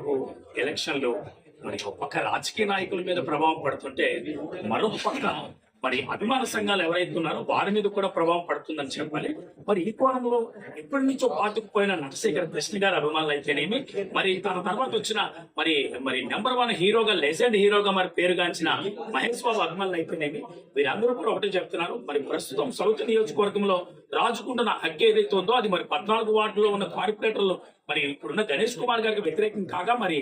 నాలుగు ఎలక్షన్లో మరి ఒక పక్క రాజకీయ నాయకుల మీద ప్రభావం పడుతుంటే మరొక పక్క మరి అభిమాన సంఘాలు ఎవరైతే ఉన్నారో వారి మీద కూడా ప్రభావం పడుతుందని చెప్పాలి. మరి ఈ కోణంలో ఎప్పటి నుంచో పాతుకుపోయిన నటశేఖర కృష్ణ గారి అభిమానులు అయితేనేమి మరి తన తర్వాత వచ్చిన మరి మరి నెంబర్ వన్ హీరోగా లెజెండ్ హీరోగా మరి పేరుగాంచిన మహేష్ బాబు అభిమానులు అయితేనేమి వీరందరూ కూడా ఒకటే చెప్తున్నారు. మరి ప్రస్తుతం సౌత్ నియోజకవర్గంలో రాజుకుంటున్న హక్కు ఏదైతే ఉందో అది మరి పద్నాలుగు వార్డులో ఉన్న కార్పొరేటర్లు మరి ఇప్పుడున్న గణేష్ కుమార్ గారికి వ్యతిరేకం కాగా మరి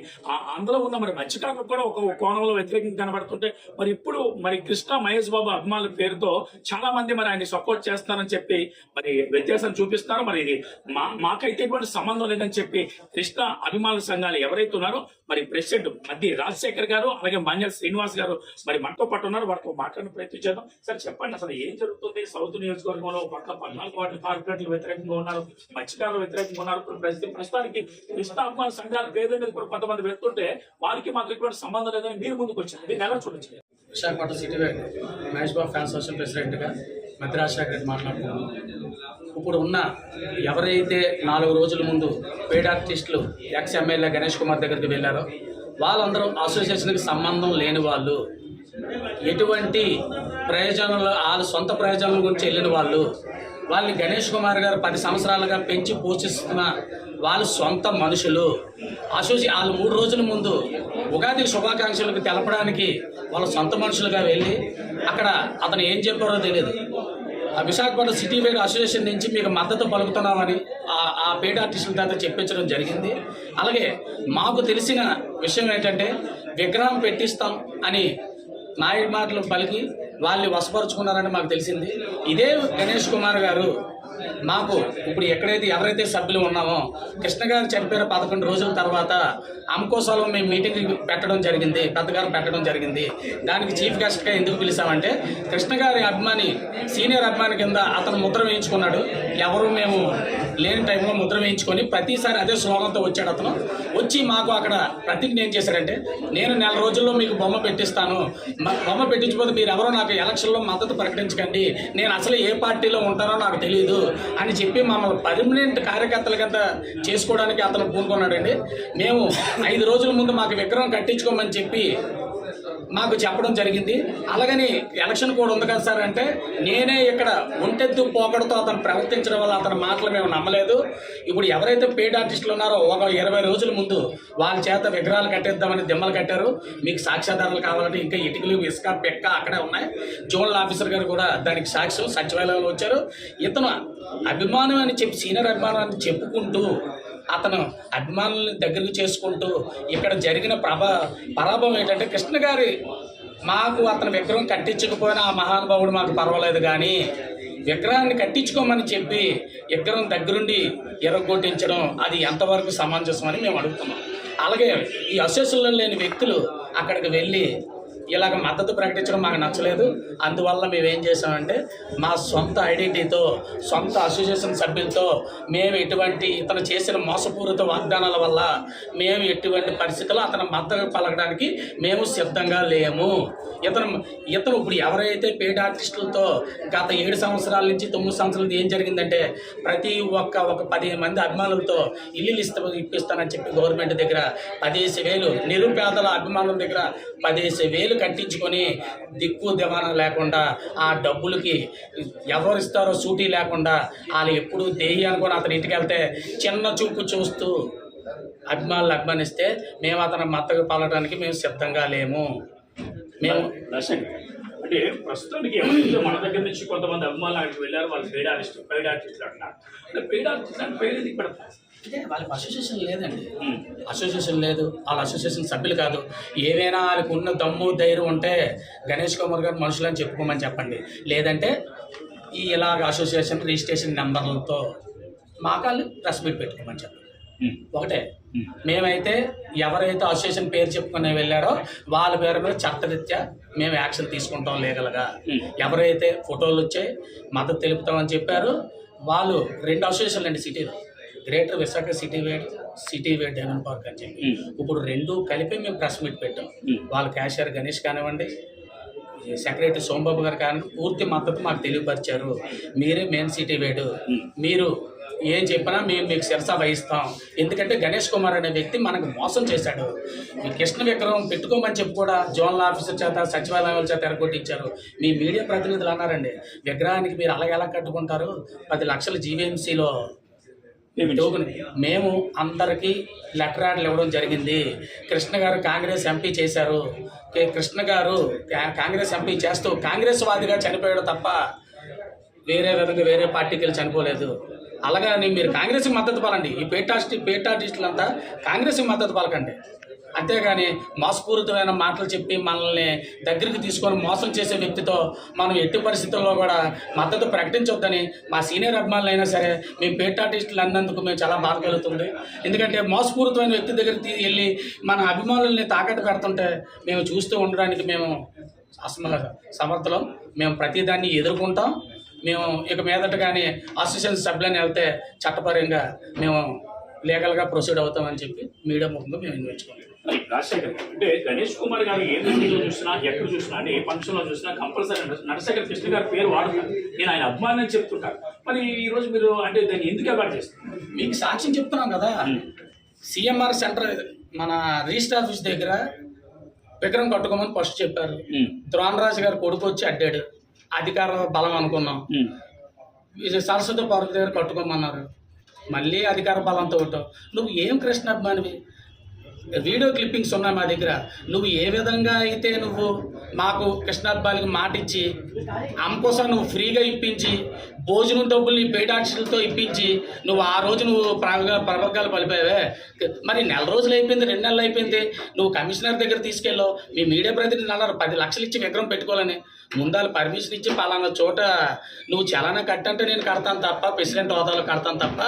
అందులో ఉన్న మరి మత్స్యకారులకు కూడా ఒక కోణంలో వ్యతిరేకం కనబడుతుంటే మరి ఇప్పుడు మరి కృష్ణ మహేష్ బాబు అభిమానుల పేరుతో చాలా మంది మరి ఆయన సపోర్ట్ చేస్తారని చెప్పి మరి వ్యత్యాసం చూపిస్తున్నారు. మరి ఇది మా మాకైతే ఇటువంటి సంబంధం లేదని చెప్పి కృష్ణ అభిమానుల సంఘాలు ఎవరైతే ఉన్నారో మరి ప్రెసిడెంట్ మధ్య రాజశేఖర్ గారు అలాగే మంజల్ శ్రీనివాస్ గారు మరి మనతో పాటు ఉన్నారు. వారితో మాట్లాడిన ప్రయత్నం చేద్దాం. సార్ చెప్పండి అసలు ఏం జరుగుతుంది? సౌత్ నియోజకవర్గంలో పక్క పద్నాలుగు వాటి కార్పొరేట్లు వ్యతిరేకంగా ఉన్నారు మత్స్యకారులు వ్యతిరేకంగా ఉన్నారు. ప్రస్తుతం ప్రస్తుతానికి కృష్ణ సంఘాలు సంఘాల మీద కూడా కొంతమంది వెళ్తుంటే వారికి మాకు ఎటువంటి సంబంధం లేదని మీరు ముందుకు వచ్చారు. దీన్ని ఎలా చూడొచ్చు? Visakhapatnam city wide Mahesh Babu fans association ప్రెసిడెంట్గా మద్రాస్ గారు మాట్లాడుతున్నాను ఇప్పుడు ఉన్న ఎవరైతే నాలుగు రోజుల ముందు పేడ్ ఆర్టిస్టులు ఎక్స్ ఎమ్మెల్యే గణేష్ కుమార్ దగ్గరికి వెళ్ళారో వాళ్ళందరూ అసోసియేషన్కి సంబంధం లేని వాళ్ళు ఎటువంటి ప్రయోజనాలు వాళ్ళ సొంత ప్రయోజనాల గురించి వెళ్ళిన వాళ్ళు వాళ్ళని గణేష్ కుమార్ గారు పది సంవత్సరాలుగా పెంచి పోషిస్తున్న వాళ్ళ సొంత మనుషులు అసోసి వాళ్ళు మూడు రోజుల ముందు ఉగాది శుభాకాంక్షలకు తెలపడానికి వాళ్ళ సొంత మనుషులుగా వెళ్ళి అక్కడ అతను ఏం చెప్పారో తెలియదు విశాఖపట్నం సిటీ వేర్ అసోసియేషన్ నుంచి మీకు మద్దతు పలుకుతున్నామని ఆ- ఆ పేట ఆర్టిస్టుల చేత చెప్పించడం జరిగింది. అలాగే మాకు తెలిసిన విషయం ఏంటంటే విగ్రహం పెట్టిస్తాం అని నాయుడు మాటలు పలికి వాళ్ళని వశపరుచుకున్నారని మాకు తెలిసింది. ఇదే గణేష్ కుమార్ గారు మాకు ఇప్పుడు ఎక్కడైతే ఎవరైతే సభ్యులు ఉన్నామో కృష్ణ గారు చనిపోయిన పదకొండు రోజుల తర్వాత అంకోసాలో మేము మీటింగ్ పెట్టడం జరిగింది పెద్దగారు పెట్టడం జరిగింది. దానికి చీఫ్ గెస్ట్గా ఎందుకు పిలిచామంటే కృష్ణ గారి అభిమాని సీనియర్ అభిమాని కింద అతను ముద్ర వేయించుకున్నాడు. ఎవరు మేము లేని టైంలో ముద్ర వేయించుకొని ప్రతిసారి అదే శ్లోకంతో వచ్చాడు అతను. వచ్చి మాకు అక్కడ ప్రతిజ్ఞ ఏం చేశారంటే నేను నెల రోజుల్లో మీకు బొమ్మ పెట్టిస్తాను. బొమ్మ పెట్టించకపోతే మీరు ఎవరో నాకు ఎలక్షన్లో మద్దతు ప్రకటించకండి. నేను అసలు ఏ పార్టీలో ఉంటానో నాకు తెలియదు అని చెప్పి మమ్మల్ని పర్మనెంట్ కార్యకర్తల కింద చేసుకోవడానికి అతను పూనుకున్నాడండి. మేము ఐదు రోజుల ముందు మాకు విగ్రహం కట్టించుకోమని చెప్పి మాకు చెప్పడం జరిగింది. అలాగని ఎలక్షన్ కూడా ఉంది కదా సార్ అంటే నేనే ఇక్కడ ఒంటెద్దు పోకడతో అతను ప్రవర్తించడం వల్ల అతని మాటలు మేము నమ్మలేదు. ఇప్పుడు ఎవరైతే పెయిడ్ ఆర్టిస్టులు ఉన్నారో ఒక ఇరవై రోజుల ముందు వాళ్ళ చేత విగ్రహాలు కట్టేద్దామని దిమ్మలు కట్టారు. మీకు సాక్ష్యాధారాలు కావాలంటే ఇంకా ఇటుకలు ఇసుక పెక్క అక్కడే ఉన్నాయి. జోనల్ ఆఫీసర్ గారు కూడా దానికి సాక్ష్యం సచివాలయంలో వచ్చారు. ఇతను అభిమానం అని చెప్పి సీనియర్ అభిమానం అని చెప్పుకుంటూ అతను అభిమానుల్ని దగ్గరకు చేసుకుంటూ ఇక్కడ జరిగిన ప్రభా పరాభవం ఏంటంటే కృష్ణ గారి మాకు అతని విగ్రహం కట్టించకపోయినా ఆ మహానుభావుడు మాకు పర్వాలేదు కానీ విగ్రహాన్ని కట్టించుకోమని చెప్పి విగ్రహం దగ్గరుండి ఎరగొట్టించడం అది ఎంతవరకు సమంజసం అని మేము అడుగుతున్నాం. అలాగే ఈ అసోసియేషన్లో లేని వ్యక్తులు అక్కడికి వెళ్ళి ఇలాగ మద్దతు ప్రకటించడం మాకు నచ్చలేదు. అందువల్ల మేము ఏం చేసామంటే మా సొంత ఐడెంటిటీతో సొంత అసోసియేషన్ సభ్యులతో మేము ఎటువంటి ఇతను చేసిన మోసపూరిత వాగ్దానాల వల్ల మేము ఎటువంటి పరిస్థితుల్లో అతను మద్దతు పలకడానికి మేము సిద్ధంగా లేము. ఇతను ఇతను ఇప్పుడు ఎవరైతే పేడ్ ఆర్టిస్టులతో గత ఏడు సంవత్సరాల నుంచి తొమ్మిది సంవత్సరాలు ఏం జరిగిందంటే ప్రతి ఒక్క ఒక పదిహేను మంది అభిమానులతో ఇల్లు ఇస్తా ఇప్పిస్తానని చెప్పి గవర్నమెంట్ దగ్గర పదిహేను వేలు నిరుపేదల అభిమానుల దగ్గర పదిహేను వేలు కట్టించుకొని దిక్కు దివాణం లేకుండా ఆ డబ్బులకి ఎవరు ఇస్తారో సూటీ లేకుండా వాళ్ళు ఎప్పుడు దేయి అనుకొని అతని ఇంటికి వెళ్తే చిన్న చూపు చూస్తూ అభిమానులు అభిమానిస్తే మేము అతను మత్తగా పాలటానికి మేము సిద్ధంగా లేము. మేము అంటే ప్రస్తుతానికి ఎవరైతే మన దగ్గర నుంచి కొంతమంది అభిమానులు అక్కడికి వెళ్ళారు వాళ్ళు పెయిడ్ ఆర్టిస్ట్ పెయిడ్ ఆర్టిస్ట్ అంటున్నారు అంటే పెయిడ్ ఆర్టిస్ట్ అంటే పేరు ఎందుకు పెడతారు? అంటే వాళ్ళకి అసోసియేషన్ లేదండి. అసోసియేషన్ లేదు. వాళ్ళ అసోసియేషన్ సభ్యులు కాదు. ఏవైనా వాళ్ళకి ఉన్న దమ్ము ధైర్యం ఉంటే గణేష్ కుమార్ గారు మనుషులని చెప్పుకోమని చెప్పండి. లేదంటే ఈ ఇలాగ అసోసియేషన్ రిజిస్ట్రేషన్ నెంబర్లతో మాకాళ్ళు ప్రెస్ మీట్ పెట్టుకోమని చెప్పండి. ఒకటే. మేమైతే ఎవరైతే అసోసియేషన్ పేరు చెప్పుకుని వెళ్ళారో వాళ్ళ పేరు మీద చట్టరీత్యా మేము యాక్షన్ తీసుకుంటాం లీగల్గా. ఎవరైతే ఫోటోలు వచ్చాయి మద్దతు తెలుపుతామని చెప్పారు వాళ్ళు రెండు అసోసియేషన్లు అండి సిటీలో greater Visakha city wide city wide diamond park అని చెప్పి. ఇప్పుడు రెండు కలిపి మేము ప్రెస్ మీట్ పెట్టాం. వాళ్ళ క్యాషియర్ గణేష్ కానివ్వండి సెక్రటరీ సోమబాబు గారు కానీ పూర్తి మద్దతు మాకు తెలియపరిచారు. మీరే మెయిన్ సిటీ వేడు మీరు ఏం చెప్పినా మేము మీకు శిరస వహిస్తాం. ఎందుకంటే గణేష్ కుమార్ అనే వ్యక్తి మనకు మోసం చేశాడు. ఈ కృష్ణ విగ్రహం పెట్టుకోమని చెప్పి కూడా జోనల్ ఆఫీసర్ చేత సచివాలయాల చేత ఎరగొట్టించారు. మీ మీడియా ప్రతినిధులు అన్నారండి విగ్రహానికి మీరు అలాగే ఎలా కట్టుకుంటారు? పది లక్షల జీవీఎంసీలో మేము అందరికీ లెటర్ యాడ్లు ఇవ్వడం జరిగింది. కృష్ణ గారు కాంగ్రెస్ ఎంపీ చేశారు. కృష్ణ గారు కాంగ్రెస్ ఎంపీ చేస్తూ కాంగ్రెస్ వాదిగా చనిపోయాడు తప్ప వేరే విధంగా వేరే పార్టీకి వెళ్ళి చనిపోలేదు. అలాగని మీరు కాంగ్రెస్కి మద్దతు పాలండి ఈ పేటాస్టి పేటాటిస్టులంతా కాంగ్రెస్కి మద్దతు పలకండి. అంతేగాని మోసపూరితమైన మాటలు చెప్పి మనల్ని దగ్గరికి తీసుకొని మోసం చేసే వ్యక్తితో మనం ఎట్టి పరిస్థితుల్లో కూడా మద్దతు ప్రకటించొద్దని మా సీనియర్ అభిమానులు అయినా సరే మేము పేటాటిస్టులు అన్నందుకు మేము చాలా బాధ కలుగుతుంది. ఎందుకంటే మోసపూరితమైన వ్యక్తి దగ్గరికి వెళ్ళి మన అభిమానుల్ని తాకట్టు పెడుతుంటే మేము చూస్తూ ఉండడానికి మేము అసమల సమర్థలం. మేము ప్రతిదాన్ని ఎదుర్కొంటాం. మేము ఇక మీదట కానీ అసోసియేషన్ సభ్యులని వెళ్తే చట్టపరంగా మేము లీగల్గా ప్రొసీడ్ అవుతామని చెప్పి మీడియా ముఖంగా మేము రాజశేఖర్ గారు, అంటే గణేష్ కుమార్ గారు ఏ మీటింగ్లో చూసినా ఎక్కడ చూసినా అంటే ఏ ఫంక్షన్లో చూసినా కంపల్సరీ నరశేఖర్ కృష్ణ గారి పేరు వాడతారు. నేను ఆయన అభిమాని అని చెప్తుంటారు మరి ఈ రోజు మీరు అంటే దాన్ని ఎందుకు అవాయిడ్ చేస్తారు మీకు సాక్ష్యం చెప్తున్నాం కదా. సిఎంఆర్ సెంటర్ మన రిజిస్టర్ ఆఫీస్ దగ్గర విక్రమ్ కట్టుకోమని ఫస్ట్ చెప్పారు. ద్రోణరాజు గారు కొడుకు వచ్చి అడ్డాడు. అధికార బలం అనుకున్నాం. సరస్వతి పార్క్ దగ్గర కట్టుకోమన్నారు. మళ్ళీ అధికార బలంతో ఉంటావు. నువ్వు ఏం కృష్ణ అభిమానివి వీడియో క్లిప్పింగ్స్ ఉన్నాయి మా దగ్గర. నువ్వు ఏ విధంగా అయితే నువ్వు మాకు కృష్ణాబ్బాలికి మాట ఇచ్చి ఆమె కోసం నువ్వు ఫ్రీగా ఇప్పించి భోజనం డబ్బులు పేటాక్షలతో ఇప్పించి నువ్వు ఆ రోజు నువ్వు ప్రగ ప్రవర్గాలు పలిపావే? మరి నెల రోజులు అయిపోయింది రెండు నెలలు అయిపోయింది. నువ్వు కమిషనర్ దగ్గర తీసుకెళ్ళావు మీ మీడియా ప్రతినిధులు అన్నారు పది లక్షలు ఇచ్చి విగ్రహం పెట్టుకోవాలని. ముందాలు పర్మిషన్ ఇచ్చి పలానా చోట నువ్వు చలానా కట్టంటే నేను కడతాను తప్ప ప్రెసిడెంట్ హోదాలో కడతాను తప్ప.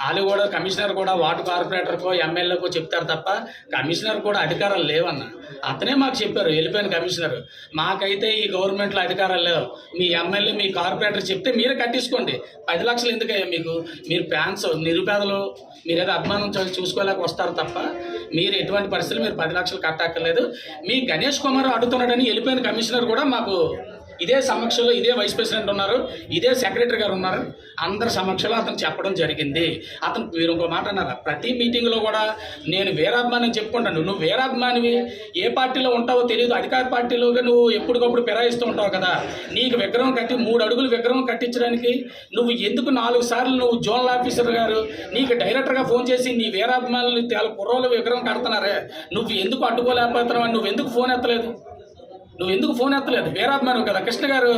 వాళ్ళు కూడా కమిషనర్ కూడా వార్డు కార్పొరేటర్కో ఎమ్మెల్యేకో చెప్తారు తప్ప కమిషనర్ కూడా అధికారాలు లేవన్న. అతనే మాకు చెప్పారు వెళ్ళిపోయిన కమిషనర్. మాకైతే ఈ గవర్నమెంట్లో అధికారాలు లేవు. మీ ఎమ్మెల్యే మీ కార్పొరేటర్ చెప్తే మీరే కట్టించుకోండి. పది లక్షలు ఎందుకయ్యా మీకు? మీరు ఫ్యాన్స్ నిరుపేదలు మీరు ఏదో అభిమానం చూసుకోలేక వస్తారు తప్ప మీరు ఎటువంటి పరిస్థితులు మీరు పది లక్షలు కట్టక్కర్లేదు. మీ గణేష్ కుమార్ అడుగుతున్నాడని వెళ్ళిపోయిన కమిషనర్ కూడా మాకు ఇదే సమక్షంలో ఇదే వైస్ ప్రెసిడెంట్ ఉన్నారు ఇదే సెక్రటరీ గారు ఉన్నారు. అందరి సమక్షంలో అతను చెప్పడం జరిగింది. అతను మీరు ఇంకో మాట అన్నారు? ప్రతి మీటింగ్లో కూడా నేను వీరాభిమాని చెప్పుకుంటాను. నువ్వు వీరాభిమానివి ఏ పార్టీలో ఉంటావో తెలియదు అధికార పార్టీలోగా నువ్వు ఎప్పటికప్పుడు ఫిరాయిస్తూ ఉంటావు కదా. నీకు విగ్రహం కట్టి మూడు అడుగులు విగ్రహం కట్టించడానికి నువ్వు ఎందుకు నాలుగు సార్లు నువ్వు జోనల్ ఆఫీసర్ గారు? నీకు డైరెక్టర్గా ఫోన్ చేసి నీ వీరాభిమానులు తేల కుర్రోళ్ళు విగ్రహం కడుతున్నారే? నువ్వు ఎందుకు అడ్డుకోలేకపోతున్నావు? నువ్వు ఎందుకు ఫోన్ ఎత్తలేదు? నువ్వు ఎందుకు ఫోన్ ఎత్తలేదు? వీరాభిమానం కదా. కృష్ణ గారు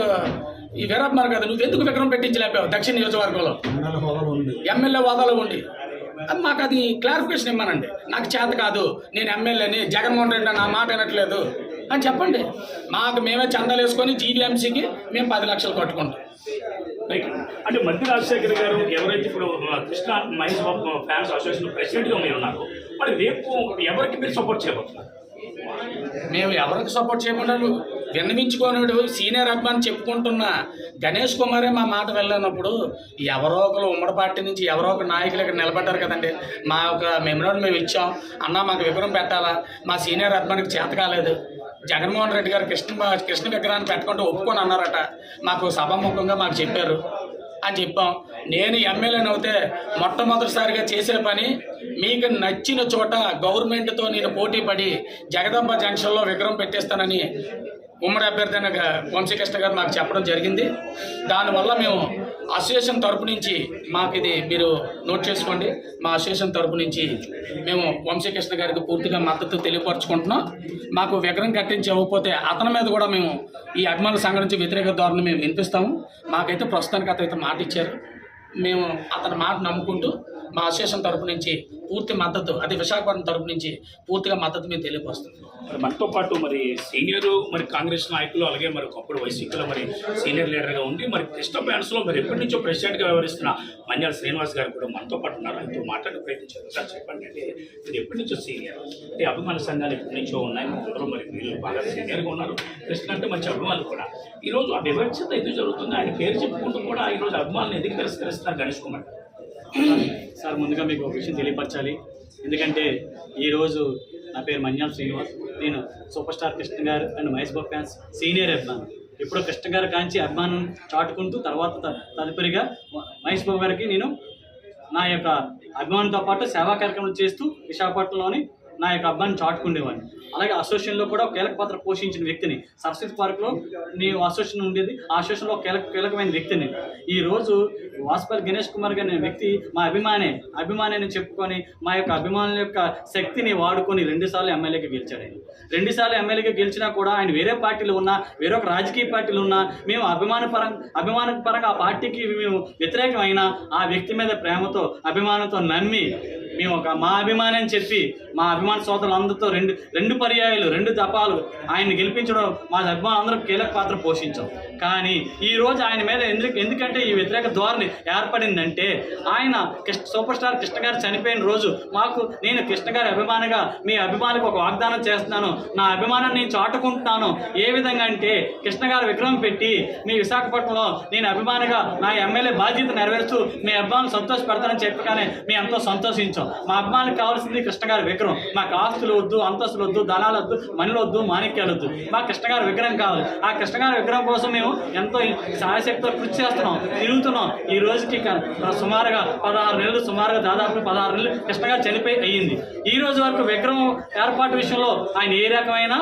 ఈ వీరాభిమానం కదా. నువ్వు ఎందుకు విగ్రహం పెట్టించలేపావు దక్షిణ నియోజకవర్గంలో? ఎమ్మెల్యే హోదాలో ఉండి. అది మాకు అది క్లారిఫికేషన్ ఇవ్వనండి నాకు చేత కాదు. నేను ఎమ్మెల్యేని జగన్మోహన్ రెడ్డి నా మాట వినట్లేదు. అని చెప్పండి. మాకు మేమే చందాలు వేసుకొని జీవీఎంసీకి మేము పది లక్షలు కట్టుకుంటాం. అంటే మధ్య రాజశేఖర్ గారు ఎవరైతే ఇప్పుడు కృష్ణ మహేష్ బాబు ఫ్యాన్స్ అసోసియేషన్ ప్రెసిడెంట్గా మీరు ఉన్నారు మరి రేపు ఎవరికి మీరు సపోర్ట్ చేయబోతున్నారు? మేము ఎవరికి సపోర్ట్ చేయకుండా విన్నవించుకోనుడు సీనియర్ అభిమాని చెప్పుకుంటున్న గణేష్ కుమారే మా మాట వెళ్ళినప్పుడు ఎవరో ఒకరు ఉమ్మడి పార్టీ నుంచి ఎవరో ఒక నాయకులు ఇక్కడ నిలబడ్డారు కదండి. మా ఒక మెమరాన్ మేము ఇచ్చాం. అన్న మాకు విగ్రహం పెట్టాలా? మా సీనియర్ అభిమానికి చేత కాలేదు. జగన్మోహన్ రెడ్డి గారు కృష్ణ కృష్ణ విగ్రహాన్ని పెట్టుకుంటూ ఒప్పుకొని అన్నారట. మాకు సభాముఖంగా మాకు చెప్పారు. అని చెప్పాం. నేను ఎమ్మెల్యేని అవుతే మొట్టమొదటిసారిగా చేసే పని మీకు నచ్చిన చోట గవర్నమెంట్తో నేను పోటీ పడి జగదంబ జంక్షన్లో విగ్రహం పెట్టేస్తానని ఉమ్మడి అభ్యర్థి అయిన వంశీకృష్ణ గారు మాకు చెప్పడం జరిగింది. దానివల్ల మేము అసోసియేషన్ తరపు నుంచి మాకు ఇది మీరు నోట్ చేసుకోండి. మా అసోసియేషన్ తరపు నుంచి మేము వంశీకృష్ణ గారికి పూర్తిగా మద్దతు తెలియపరచుకుంటున్నాం. మాకు విగ్రహం కట్టించి ఇవ్వకపోతే అతని మీద కూడా మేము ఈ అభిమానుల సంఘం నుంచి వ్యతిరేక ధోరణి మేము వినిపిస్తాము. మాకైతే ప్రస్తుతానికి అతనైతే మాట ఇచ్చారు. మేము అతని మాట నమ్ముకుంటూ మా అసోసియేషన్ తరపు నుంచి పూర్తి మద్దతు అది విశాఖపట్నం తరపు నుంచి పూర్తిగా మద్దతు మేము తెలియపరుస్తుంది మరి మనతో పాటు మరి సీనియర్ మరి కాంగ్రెస్ నాయకులు అలాగే మరి ఒకప్పుడు వైసీపీలో మరి సీనియర్ లీడర్గా ఉండి మరి కృష్ణ బ్యాన్స్లో మరి ఎప్పటి నుంచో ప్రెసిడెంట్గా వ్యవహరిస్తున్న మన్యాల శ్రీనివాస్ గారు కూడా మనతో పాటు ఉన్నారు. ఆయనతో మాట్లాడే ప్రయత్నించారు. సార్ చెప్పండి అంటే మీరు ఎప్పటి నుంచో సీనియర్? అంటే అభిమాన సంఘాలు ఎప్పటి నుంచో ఉన్నాయి? అందరూ మరి మీరు బాగా సీనియర్గా ఉన్నారు. కృష్ణ అంటే మంచి అభిమానులు కూడా. ఈ రోజు ఆ వివక్షత ఎదురు జరుగుతుంది? ఆయన పేరు చెప్పుకుంటూ కూడా ఈ రోజు అభిమానులు ఎందుకు తిరస్కరిస్తున్నారు? సార్ గణేష్ కుమార్ సార్ ముందుగా మీకు ఒక విషయం తెలియపరచాలి. ఎందుకంటే ఈరోజు నా పేరు మన్యాల్ శ్రీనివాస్. నేను సూపర్ స్టార్ కృష్ణ గారు and Mahesh Babu fans senior అభిమానం. ఎప్పుడో కృష్ణ గారి కాంచి అభిమానం చాటుకుంటూ తర్వాత త- తదుపరిగా మహేష్ బాబు గారికి నేను నా యొక్క అభిమానంతో పాటు సేవా కార్యక్రమాలు చేస్తూ విశాఖపట్నంలోని నా యొక్క అబ్బాయిని చాటుకునేవాడిని అలాగే అసోసియేషన్లో కూడా కీలక పాత్ర పోషించిన వ్యక్తిని. సరస్వతి పార్క్లో నీ అసోసియేషన్ ఉండేది. ఆ అసోసియేషన్లో కీలక కీలకమైన వ్యక్తిని. ఈ రోజు వాసుపల్లి గణేష్ కుమార్ గారి వ్యక్తి మా అభిమానే అభిమానేని చెప్పుకొని మా యొక్క అభిమానుల యొక్క శక్తిని వాడుకొని రెండుసార్లు ఎమ్మెల్యేగా గెలిచాడు ఆయన. రెండుసార్లు ఎమ్మెల్యేగా గెలిచినా కూడా ఆయన వేరే పార్టీలో ఉన్నా వేరొక రాజకీయ పార్టీలో ఉన్నా మేము అభిమాన పరంగా అభిమాన పరంగా ఆ పార్టీకి మేము వ్యతిరేకమైన ఆ వ్యక్తి మీద ప్రేమతో అభిమానంతో నమ్మి మేము ఒక మా అభిమానం చెప్పి మా అభిమాన సోదరులందరితో రెండు రెండు పర్యాయాలు రెండు దపాలు ఆయన్ని గెలిపించడం మా అభిమానులు అందరూ కీలక పాత్ర పోషించాం. కానీ ఈ రోజు ఆయన మీద ఎందుకు ఎందుకంటే ఈ వ్యతిరేక ధోరణి ఏర్పడిందంటే ఆయన కృష్ణ సూపర్ స్టార్ కృష్ణ గారు చనిపోయిన రోజు మాకు నేను కృష్ణ గారి అభిమానిగా మీ అభిమానికి ఒక వాగ్దానం చేస్తున్నాను. నా అభిమానాన్ని నేను చాటుకుంటున్నాను. ఏ విధంగా అంటే కృష్ణ గారు విగ్రహం పెట్టి మీ విశాఖపట్నంలో నేను అభిమానిగా నా ఎమ్మెల్యే బాధ్యత నెరవేర్చు మీ అభిమానులు సంతోషపడతానని చెప్పగానే మేము ఎంతో సంతోషించాం. మా అభిమానికి కావాల్సింది కృష్ణగారి విగ్రహం. మాకు ఆస్తులు వద్దు అంతస్తులు వద్దు ధనాలు వద్దు మనులు వద్దు మాణిక్యాలు వద్దు. మా కృష్ణగారి విగ్రహం కావాలి. ఆ కృష్ణగారి విగ్రహం కోసం మేము ఎంతో సాయశక్తితో కృషి చేస్తున్నాం తిరుగుతున్నాం. ఈ రోజుకి సుమారుగా పదహారు నెలలు సుమారుగా దాదాపు పదహారు నెలలు కృష్ణగారు చనిపోయి అయ్యింది. ఈ రోజు వరకు విగ్రహం ఏర్పాటు విషయంలో ఆయన ఏ రకమైన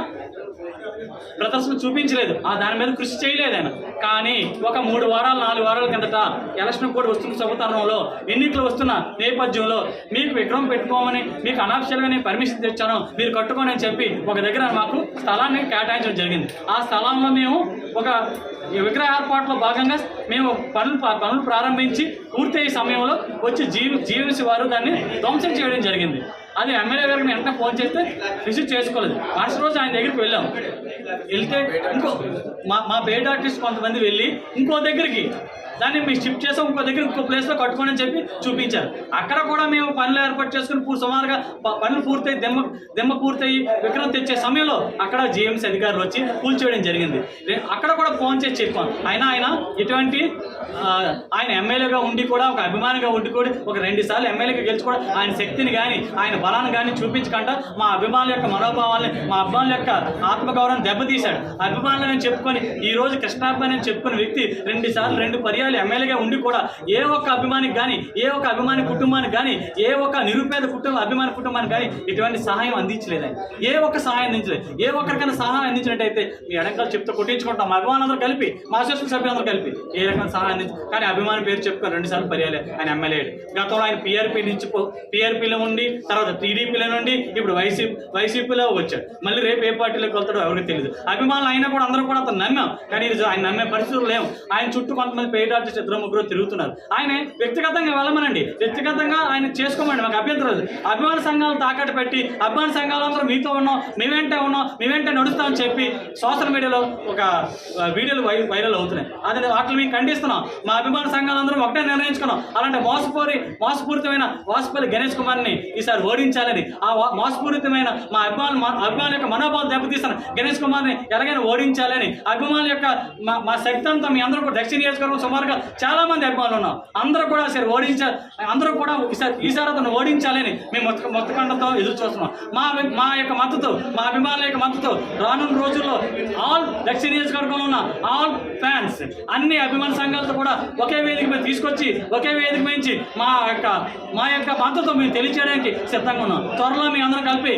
ప్రదర్శన చూపించలేదు. ఆ దాని మీద కృషి చేయలేదు ఆయన. కానీ ఒక మూడు వారాలు నాలుగు వారాల కిందట ఎలక్షన్ కూడా వస్తున్న సభతరణంలో ఎన్నికలు వస్తున్న నేపథ్యంలో మీకు విగ్రహం పెట్టుకోమని మీకు అనాఫిషియల్గా నేను పర్మిషన్ తెచ్చాను మీరు కట్టుకోని అని చెప్పి ఒక దగ్గర మాకు స్థలాన్ని కేటాయించడం జరిగింది. ఆ స్థలంలో మేము ఒక ఈ విగ్రహ ఏర్పాటులో భాగంగా మేము పనులు పనులు ప్రారంభించి పూర్తయ్యే సమయంలో వచ్చి జీవి జీవించి వారు దాన్ని ధ్వంసం చేయడం జరిగింది. అది ఎమ్మెల్యే గారికి వెంటనే ఫోన్ చేస్తే రిసీవ్ చేసుకోలేదు. మరుసటి రోజు ఆయన దగ్గరికి వెళ్ళాం. వెళ్తే ఇంకో మా మా పేడ్ ఆర్టిస్ట్ కొంతమంది వెళ్ళి ఇంకో దగ్గరికి దాన్ని మేము షిఫ్ట్ చేసి ఇంకో దగ్గర ఇంకో ప్లేస్లో కట్టుకోండి అని చెప్పి చూపించారు. అక్కడ కూడా మేము పనులు ఏర్పాటు చేసుకుని పూ- సుమారుగా పనులు పూర్తయి దెమ్మ దెమ్మ పూర్తయి విక్రమ్ తెచ్చే సమయంలో అక్కడ జీఎంసీ అధికారులు వచ్చి కూల్చేయడం జరిగింది. అక్కడ కూడా ఫోన్ చేసి చెప్పాను అయినా ఆయన ఇటువంటి ఆయన ఎమ్మెల్యేగా ఉండి కూడా ఒక అభిమానిగా ఉండి కూడా ఒక రెండు సార్లు ఎమ్మెల్యేగా గెలిచి కూడా ఆయన శక్తిని కానీ ఆయన బలాన్ని కానీ చూపించకుండా మా అభిమానుల యొక్క మనోభావాల్ని మా అభిమానుల యొక్క ఆత్మగౌరవం దెబ్బతీశాడు. అభిమానులు నేను చెప్పుకొని ఈ రోజు కృష్ణాభిమాని నేను చెప్పుకున్న వ్యక్తి రెండు సార్లు రెండు పర్యాలు ఎమ్మెల్యేగా ఉండి కూడా ఏ ఒక్క అభిమానికి కానీ ఏ ఒక్క అభిమాని కుటుంబానికి కానీ ఏ ఒక్క నిరుపేద కుటుంబ అభిమాని కుటుంబానికి కానీ ఇటువంటి సహాయం అందించలేదు ఏ ఒక్క సహాయం అందించలేదు. ఏ ఒక్కరికైనా సహాయం అందించినట్టయితే మీ ఎడంకాలు చెప్తూ కొట్టించుకుంటాం. అభిమానులందరూ కలిపి మా అసోసియేషన్ సభ్యులందరూ కలిపి ఏ రకమైన సహాయం అందించి కానీ అభిమాని పేరు చెప్పుకొని రెండు సార్లు పర్యాలే ఆయన ఎమ్మెల్యే గతంలో ఆయన పీఆర్పీ నుంచి పీఆర్పీలో ఉండి తర్వాత టీడీపీలో నుండి ఇప్పుడు వైసీపీ వైసీపీలో వచ్చాడు. మళ్ళీ రేపు ఏ పార్టీలోకి వెళ్తాడో ఎవరికి తెలియదు అభిమానులు అయినా కూడా అందరూ కూడా అతను నమ్మాం. కానీ ఆయన నమ్మే పరిస్థితులు లేవు. ఆయన చుట్టూ కొంతమంది పెయిడ్ ఆర్టిస్ట్ ఇద్దరు ముగ్గురు తిరుగుతున్నారు. ఆయన వ్యక్తిగతంగా వెళ్ళమనండి. వ్యక్తిగతంగా ఆయన చేసుకోమండి. మాకు అభ్యంతరం అభిమాన సంఘాలు తాకట్టు పెట్టి అభిమాన సంఘాలందరూ మీతో ఉన్నాం మేమేంటే ఉన్నాం మేమేంటే నడుస్తామని చెప్పి సోషల్ మీడియాలో ఒక వీడియోలు వై వైరల్ అవుతున్నాయి. అదే వాటిని మేము ఖండిస్తున్నాం. మా అభిమాన సంఘాలందరూ ఒకటే నిర్ణయించుకున్నాం. అలాంటి మోసపూరి మోసపూరితమైన వాసుపల్లి గణేష్ కుమార్ని ఈసారి ఓడించాలని ఆ వా- మోసపూరితమైన మా అభిమానులు మా అభిమానుల యొక్క మనోభావం దెబ్బతీసిన గణేష్ కుమార్ని ఎలాగైనా ఓడించాలని అభిమానుల యొక్క మా శక్తి అంతా మీ అందరూ కూడా దక్షిణ నియోజకవర్గం సుమారు చాలా మంది అభిమానులు ఉన్నాం అందరూ కూడా సరే ఓడించాలి అందరూ కూడా ఈసారి ఈసారి అతను ఓడించాలని మేము మొత్త మొత్తకండతో ఎదురు చూస్తున్నాం. మా మా యొక్క మద్దతు మా అభిమానుల యొక్క మద్దతు రానున్న రోజుల్లో ఆల్ దక్షిణ నియోజకవర్గంలో ఉన్న ఆల్ ఫ్యాన్స్ అన్ని అభిమాన సంఘాలతో కూడా ఒకే వేదిక మీద తీసుకొచ్చి ఒకే వేదిక మించి మా యొక్క మా యొక్క మద్దతు మేము తెలియచేయడానికి సిద్ధంగా ఉన్నాం. త్వరలో మీ అందరం కలిపి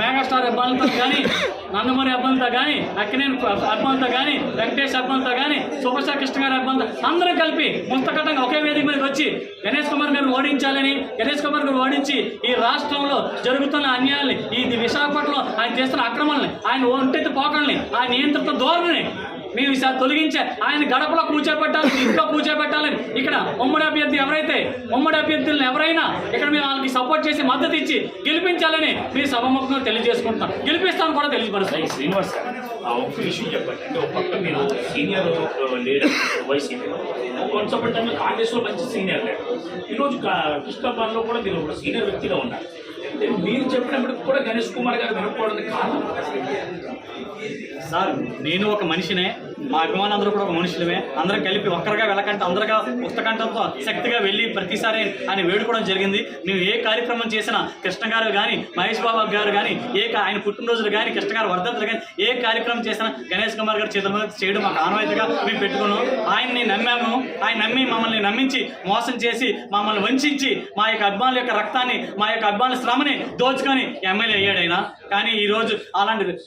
మెగాస్టార్ అబ్బాయిలతో కానీ నందమూరి అబ్బాయిలతో కానీ అక్కినేని అబ్బాయిలతో కానీ వెంకటేష్ అబ్బాయిలతో కానీ సూపర్ కృష్ణ గారి అబ్బాయిలతో అందరం కలిపి ముస్తకటంగా ఒకే వేదిక మీదకి వచ్చి గణేష్ కుమార్ గారిని ఓడించాలని గణేష్ కుమార్ గారు ఓడించి ఈ రాష్ట్రంలో జరుగుతున్న అన్యాయాల్ని ఈ విశాఖపట్నంలో ఆయన చేస్తున్న అక్రమాలని ఆయన ఒంటెత్తి పోకల్ని ఆయన నియంత్రిత ధోరణిని మేము ఈసారి తొలగించే ఆయన గడపలో కూర్చోబెట్టాలి ఇంట్లో కూర్చోబెట్టాలని ఇక్కడ ఉమ్మడి అభ్యర్థి ఎవరైతే ఉమ్మడి అభ్యర్థులను ఎవరైనా ఇక్కడ మేము వాళ్ళకి సపోర్ట్ చేసి మద్దతు ఇచ్చి గెలిపించాలని మీ సభముఖంగా తెలియజేసుకుంటున్నాం. గెలిపిస్తాను కూడా తెలియపరుస్తాయి శ్రీనివాస్ ఒక విషయం చెప్పండి. అంటే ఒక పక్క మీరు సీనియర్ లీడర్ వైసీపీ కొంచెం కాంగ్రెస్ కాంగ్రెస్లో మంచి సీనియర్ లీడర్. ఈరోజు కృష్ణాబాద్లో కూడా మీరు ఒక సీనియర్ వ్యక్తిగా ఉన్నారు. మీరు చెప్పినప్పటికి కూడా గణేష్ కుమార్ గారు వినకపోవడానికి కారణం? సార్ నేను ఒక మనిషినే. మా అభిమానులందరూ కూడా ఒక మనుషులమే. అందరం కలిపి ఒక్కరిగా వెళ్ళకంటే అందరిగా ఉత్తకంఠంతో శక్తిగా వెళ్ళి ప్రతిసారి ఆయన వేడుకోవడం జరిగింది. మేము ఏ కార్యక్రమం చేసినా కృష్ణ గారు కానీ మహేష్ బాబు గారు కానీ ఏ ఆయన పుట్టినరోజులు కానీ కృష్ణ గారు వర్ధంతులు కానీ ఏ కార్యక్రమం చేసినా గణేష్ కుమార్ గారి చేతుల మీద చేయడం మాకు ఆనవాయితీగా మేము పెట్టుకున్నాం. ఆయన్ని నమ్మాము. ఆయన నమ్మి మమ్మల్ని నమ్మించి మోసం చేసి మమ్మల్ని వంచించి మా యొక్క అభిమానుల యొక్క రక్తాన్ని మా యొక్క అభిమానుల శ్రమని దోచుకొని ఎమ్మెల్యే అయ్యాడు ఆయన. కానీ ఈ రోజు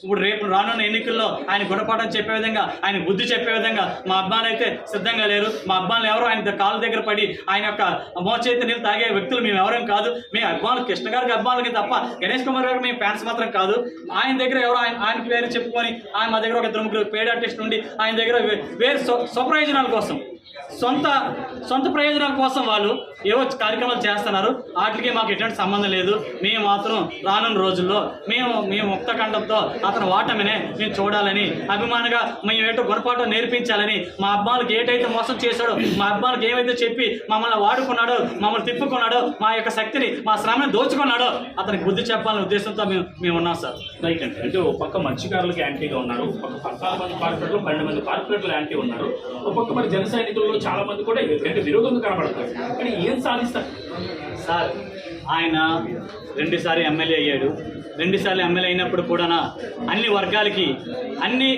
ఇప్పుడు రేపు రానున్న ఎన్నికల్లో ఆయన గుణపాఠం చెప్పే విధంగా ఆయన బుద్ధి చెప్పే విధంగా మా అబ్బాయిలు అయితే సిద్ధంగా లేరు. మా అబ్బాయిలు ఎవరు ఆయన కాళ్ళ దగ్గర పడి ఆయన యొక్క మోచేతి నీళ్ళు తాగే వ్యక్తులు మేము ఎవరేం కాదు. మేము అభిమానులు కృష్ణ గారికి అభిమానులకి తప్ప గణేష్ కుమార్ గారికి మేము ఫ్యాన్స్ మాత్రం కాదు. ఆయన దగ్గర ఎవరో ఆయన ఆయన పేరు చెప్పుకొని ఆయన మా దగ్గర ఒక ఇద్దరు ముగ్గురు పేడ్ ఆర్టిస్ట్ ఉండి ఆయన దగ్గర వేరే స్వప్రయోజనాల కోసం సొంత సొంత ప్రయోజనాల కోసం వాళ్ళు ఏవో కార్యక్రమాలు చేస్తున్నారు. వాటికి మాకు ఎటువంటి సంబంధం లేదు. మేము మాత్రం రానున్న రోజుల్లో మేము మేము ముక్త కంఠంతో అతను వాటమినే మేము చూడాలని అభిమానంగా మేము ఏంటో గుణపాఠం నేర్పించాలని మా అబ్బాయికి ఏటైతే మోసం చేశాడో మా అబ్బాయికి ఏమైతే చెప్పి మమ్మల్ని వాడుకున్నాడో మమ్మల్ని తిప్పుకున్నాడో మా యొక్క శక్తిని మా శ్రమని దోచుకున్నాడో అతనికి బుద్ధి చెప్పాలనే ఉద్దేశంతో మేము మేము ఉన్నాం సార్. రైట్ అండి అంటే ఒక పక్క మత్స్యకారులకు యాంటీగా ఉన్నారు ఒక పక్క పద్నాలుగు మంది కార్పొరేట్లు పన్నెండు మంది కార్పొరేట్లు యాంటీ ఉన్నారు ఒక పక్క మరి జన సైనికుల్లో చాలా మంది కూడా ఎందుకంటే విరోధంగా కనబడతారు. కానీ ఏం సాధిస్తారు? సార్ ఆయన రెండుసార్లు ఎమ్మెల్యే అయ్యాడు. రెండుసార్లు ఎమ్మెల్యే అయినప్పుడు కూడా అన్ని వర్గాలకి అన్ని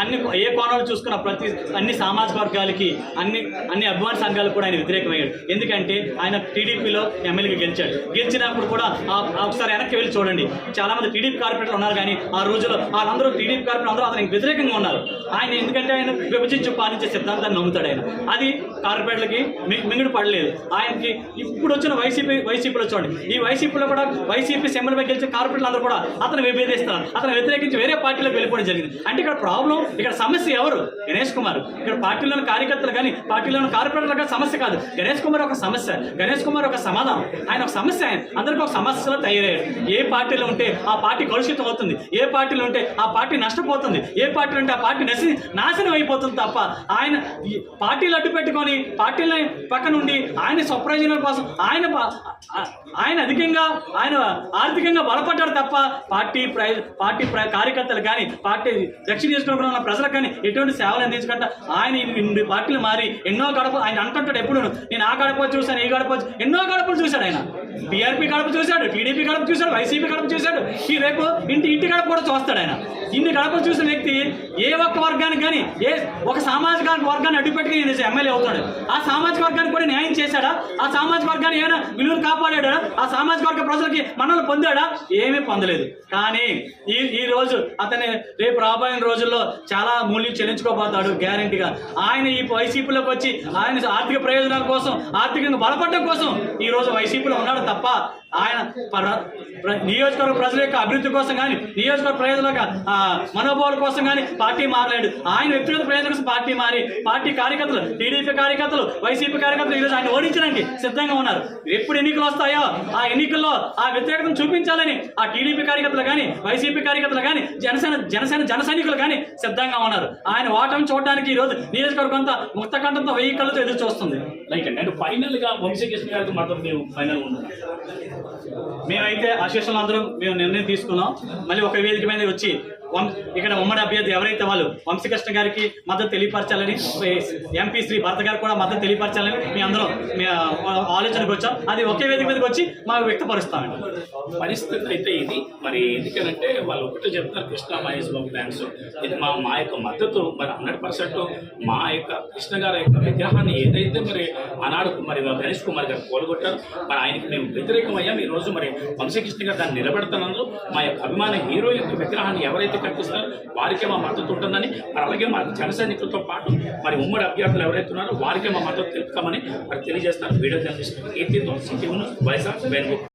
అన్ని ఏ కోణాలు చూసుకున్న ప్రతి అన్ని సామాజిక వర్గాలకి అన్ని అన్ని అభిమాన సంఘాలకు కూడా ఆయన వ్యతిరేకమయ్యాడు. ఎందుకంటే ఆయన టీడీపీలో ఎమ్మెల్యేగా గెలిచాడు. గెలిచినప్పుడు కూడా ఒకసారి వెనక్కి వెళ్ళి చూడండి. చాలామంది టీడీపీ కార్పొరేటర్లు ఉన్నారు కానీ ఆ రోజుల్లో వాళ్ళందరూ టీడీపీ కార్పొరేటర్ అందరూ అతనికి వ్యతిరేకంగా ఉన్నారు. ఆయన ఎందుకంటే ఆయన విభజించి పాలించే సిద్ధాంతాన్ని నమ్ముతాడు ఆయన. అది కార్పొరేట్లకి మింగుడు పడలేదు. ఆయనకి ఇప్పుడు వచ్చిన వైసీపీ వైసీపీలో చూడండి. ఈ వైసీపీలో కూడా వైసీపీ సెంబల్ గెలిచే కార్పొరేట్లు అందరూ కూడా అతను విభేదిస్తున్నారు. అతను వ్యతిరేకించి వేరే పార్టీలోకి వెళ్ళిపోవడం జరిగింది. అంటే ఇక్కడ ప్రాబ్లం ఇక్కడ సమస్య ఎవరు? గణేష్ కుమార్. ఇక్కడ పార్టీలోని కార్యకర్తలు కానీ పార్టీలోని కార్పొరేటర్లు కానీ సమస్య కాదు. గణేష్ కుమార్ ఒక సమస్య. గణేష్ కుమార్ ఒక సమాధానం. ఆయన ఒక సమస్య ఆయన. అందరికీ ఒక సమస్యలో తయారయ్యాడు. ఏ పార్టీలో ఉంటే ఆ పార్టీ కలుషితం అవుతుంది. ఏ పార్టీలో ఉంటే ఆ పార్టీ నష్టపోతుంది. ఏ పార్టీలో ఉంటే ఆ పార్టీ నశి నాశనం అయిపోతుంది తప్ప ఆయన పార్టీలు అడ్డు పెట్టుకొని పార్టీలని పక్కన ఉండి ఆయన స్వప్రయోజనాల కోసం ఆయన ఆయన అధికంగా ఆయన ఆర్థికంగా బలపడ్డాడు తప్ప పార్టీ ప్రై పార్టీ కార్యకర్తలు కానీ పార్టీ దక్షిణ నియోజకవర్గంలో ఉన్న ప్రజలకు కానీ ఎటువంటి సేవలు అందించకుండా ఆయన ఇన్ని పార్టీలు మారి ఎన్నో గడప ఆయన అంటుంటాడు ఎప్పుడు నేను ఆ గడప చూశాను ఈ గడప ఎన్నో గడపలు చూశాడు ఆయన. బీఆర్పీ గడప చూశాడు టీడీపీ గడప చూశాడు వైసీపీ గడప చూశాడు. ఈ రేపు ఇంటి ఇంటి గడప కూడా చూస్తాడు ఆయన. ఇన్ని గడపలు చూసిన వ్యక్తి ఏ ఒక్క వర్గానికి కానీ ఏ ఒక సామాజిక వర్గాన్ని అడ్డుపెట్టుకుని నేను ఎమ్మెల్యే అవుతాడు ఆ సామాజిక వర్గానికి కూడా న్యాయం చేశాడా? ఆ సామాజిక వర్గాన్ని ఏమైనా విలువలు కాపాడాడా? ఆ సామాజిక వర్గ ప్రజలకి మనల్ని పొందాడా? ఏమీ పొందలేదు. కానీ ఈ ఈ రోజు అతని రేపు రాబోయే రోజుల్లో చాలా మూల్యం చెల్లించుకోబోతాడు గ్యారంటీగా. ఆయన ఈ వైసీపీలోకి వచ్చి ఆయన ఆర్థిక ప్రయోజనాల కోసం ఆర్థికంగా బలపడడం కోసం ఈ రోజు వైసీపీలో ఉన్నాడు తప్ప ఆయన ప్ర- నియోజకవర్గ ప్రజల యొక్క అభివృద్ధి కోసం కానీ నియోజకవర్గ ప్రజల యొక్క మనోభావాల కోసం కానీ పార్టీ మారలేడు. ఆయన వ్యక్తిగత ప్రయోజనం కోసం పార్టీ మారి పార్టీ కార్యకర్తలు టీడీపీ కార్యకర్తలు వైసీపీ కార్యకర్తలు ఈరోజు ఆయన ఓడించడానికి సిద్ధంగా ఉన్నారు. ఎప్పుడు ఎన్నికలు వస్తాయో ఆ ఎన్నికల్లో ఆ వ్యతిరేకతను చూపించాలని ఆ టీడీపీ కార్యకర్తలు కానీ వైసీపీ కార్యకర్తలు కానీ జనసేన జనసేన జన సైనికులు కానీ సిద్ధంగా ఉన్నారు. ఆయన ఓటమి చూడడానికి ఈ రోజు నియోజకవర్గం అంతా ముక్తకంఠంతో వెయ్యి కళ్ళతో ఎదురు చూస్తుంది. రైట్ అండి అంటే ఫైనల్గా వంశీకృష్ణ గారికి మాత్రం మేము ఫైనల్ ఉంటున్నాం మేమైతే అసోసియేషన్లో అందరం మేము నిర్ణయం తీసుకున్నాం. మళ్ళీ ఒక వేదిక మీద వచ్చి ఇక్కడ ఉమ్మడి అభ్యర్థి ఎవరైతే వాళ్ళు వంశీకృష్ణ గారికి మద్దతు తెలియపరచాలని ఎంపీ శ్రీ భరత్ గారికి కూడా మద్దతు తెలియపరచాలని మీ అందరం మీ ఆలోచనకు వచ్చాం. అది ఒకే వేదిక మీదకి వచ్చి మాకు వ్యక్తపరుస్తామండి. పరిస్థితి అయితే ఇది. మరి ఎందుకంటే వాళ్ళు ఒకటే చెప్తారు కృష్ణ మహేష్ బాబు డ్యాన్స్ ఇది మా మా యొక్క మద్దతు. మరి హండ్రెడ్ పర్సెంట్ మా యొక్క కృష్ణ గారి యొక్క విగ్రహాన్ని ఏదైతే మరి ఆనాడు మరి గణేష్ కుమార్ గారు కోలుగొట్టారు మరి ఆయనకి మేము వ్యతిరేకమయ్యాం. ఈ రోజు మరి వంశీకృష్ణ గారు దాన్ని నిలబెడుతున్నందుకు మా యొక్క అభిమాన హీరో యొక్క విగ్రహాన్ని ఎవరైతే కల్పిస్తారో వారికే మా మద్దతు ఉంటుందని మరి అలాగే మా జన సైనికులతో పాటు మరి ఉమ్మడి అభ్యర్థులు ఎవరైతే ఉన్నారో వారికే మా మద్దతు తెలుపుతామని మరి తెలియజేస్తారు వీడియో జర్నలిస్ట్ కీర్తితో సిటీ వైజాగ్ వేణుగోపాల్.